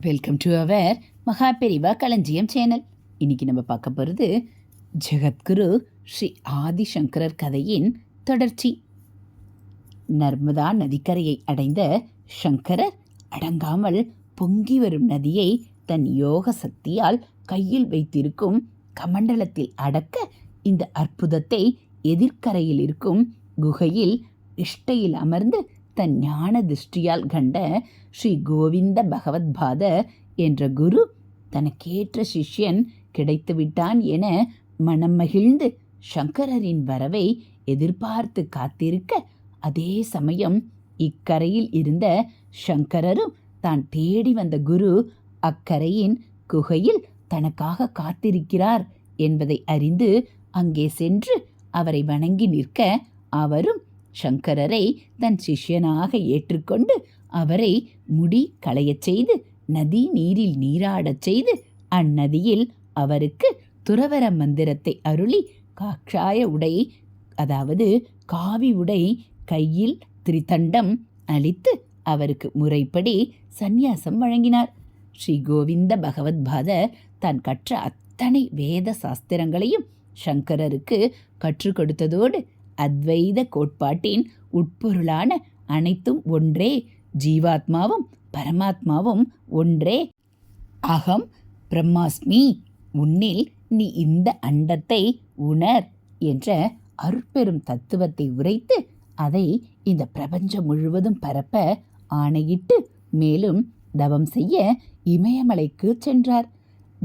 Welcome to our மகா பெரிவா களஞ்சியம் channel இன்னைக்கு நம்ம பார்க்க போகிறது ஜெகத்குரு ஸ்ரீ ஆதிசங்கரர் கதையின் தொடர்ச்சி. நர்மதா நதிக்கரையை அடைந்த சங்கரர் அடங்காமல் பொங்கி வரும் நதியை தன் யோக சக்தியால் கையில் வைத்திருக்கும் கமண்டலத்தில் அடக்க இந்த அற்புதத்தை எதிர்க்கரையில் இருக்கும் குகையில் இஷ்டையில் அமர்ந்து தன் ஞான திருஷ்டியால் கண்ட ஸ்ரீ கோவிந்த பகவத்பாதர் என்ற குரு தனக்கேற்ற சிஷ்யன் கிடைத்துவிட்டான் என மனம் மகிழ்ந்து சங்கரரின் வரவை எதிர்பார்த்து காத்திருக்க அதே சமயம் இக்கரையில் இருந்த சங்கரரும் தான் தேடி வந்த குரு அக்கரையின் குகையில் தனக்காக காத்திருக்கிறார் என்பதை அறிந்து அங்கே சென்று அவரை வணங்கி நிற்க அவரும் சங்கரரை தன் சிஷ்யனாக ஏற்றுக்கொண்டு அவரை முடி களையச் செய்து நதி நீரில் நீராடச் செய்து அந்நதியில் அவருக்கு துறவர மந்திரத்தை அருளி காக்ஷாய உடை அதாவது காவி உடை கையில் திரிதண்டம் அளித்து அவருக்கு முறைப்படி சந்நியாசம் வழங்கினார். ஸ்ரீ கோவிந்த பகவத்பாதர் தான் கற்ற அத்தனை வேத சாஸ்திரங்களையும் சங்கரருக்கு கற்றுக் கொடுத்ததோடு அத்வைத கோட்பாட்டின் உட்பொருளான அனைத்தும் ஒன்றே. ஜீவாத்மாவும் பரமாத்மாவும் ஒன்றே. அகம் பிரம்மாஸ்மி உன்னில் நீ இந்த அண்டத்தை உணர் என்ற அருட்பெரும் தத்துவத்தை உரைத்து அதை இந்த பிரபஞ்சம் முழுவதும் பரப்ப ஆணையிட்டு மேலும் தவம் செய்ய இமயமலைக்கு சென்றார்.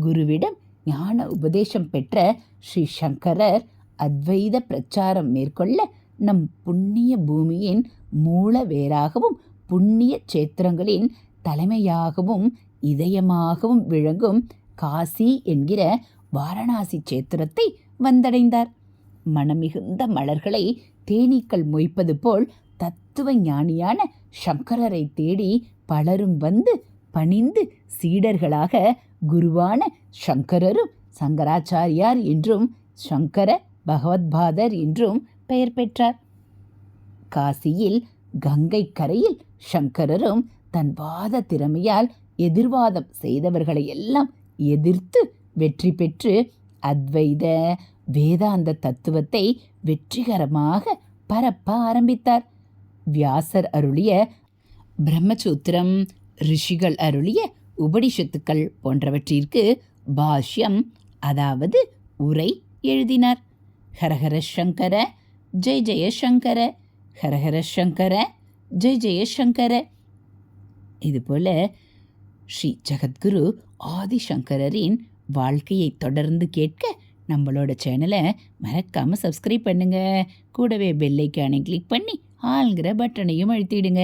குருவிடம் ஞான உபதேசம் பெற்ற ஸ்ரீ சங்கரர் அத்வைத பிரச்சாரம் மேற்கொள்ள நம் புண்ணிய பூமியின் மூல வேராகவும் புண்ணிய சேத்திரங்களின் தலைமையாகவும் இதயமாகவும் விளங்கும் காசி என்கிற வாரணாசி சேத்திரத்தை வந்தடைந்தார். மனமிகுந்த மலர்களை தேனீக்கள் மொய்ப்பது போல் தத்துவ ஞானியான சங்கரரை தேடி பலரும் வந்து பணிந்து சீடர்களாக குருவான சங்கரரும் சங்கராச்சாரியார் என்றும் சங்கர பகவத்பாதர் என்றும் பெயர் பெற்றார். காசியில் கங்கை கரையில் சங்கரரும் தன் வாத திறமையால் எதிர்வாதம் செய்தவர்களை எல்லாம் எதிர்த்து வெற்றி பெற்று அத்வைத வேதாந்த தத்துவத்தை வெற்றிகரமாக பரப்ப ஆரம்பித்தார். வியாசர் அருளிய பிரம்மசூத்திரம் ரிஷிகள் அருளிய உபனிஷத்துக்கள் போன்றவற்றிற்கு பாஷ்யம் அதாவது உரை எழுதினார். ஹரஹர சங்கர ஜெய ஜெயசங்கர ஹரஹர சங்கர ஜெய் ஜெயசங்கர இதுபோல ஸ்ரீ ஜெகத்குரு ஆதிசங்கரின் வாழ்க்கையை தொடர்ந்து கேட்க நம்மளோட சேனலை மறக்காமல் சப்ஸ்கிரைப் பண்ணுங்கள் கூடவே பெல்லைக்கானை கிளிக் பண்ணி ஆளுங்கிற பட்டனையும் அழுத்திடுங்க.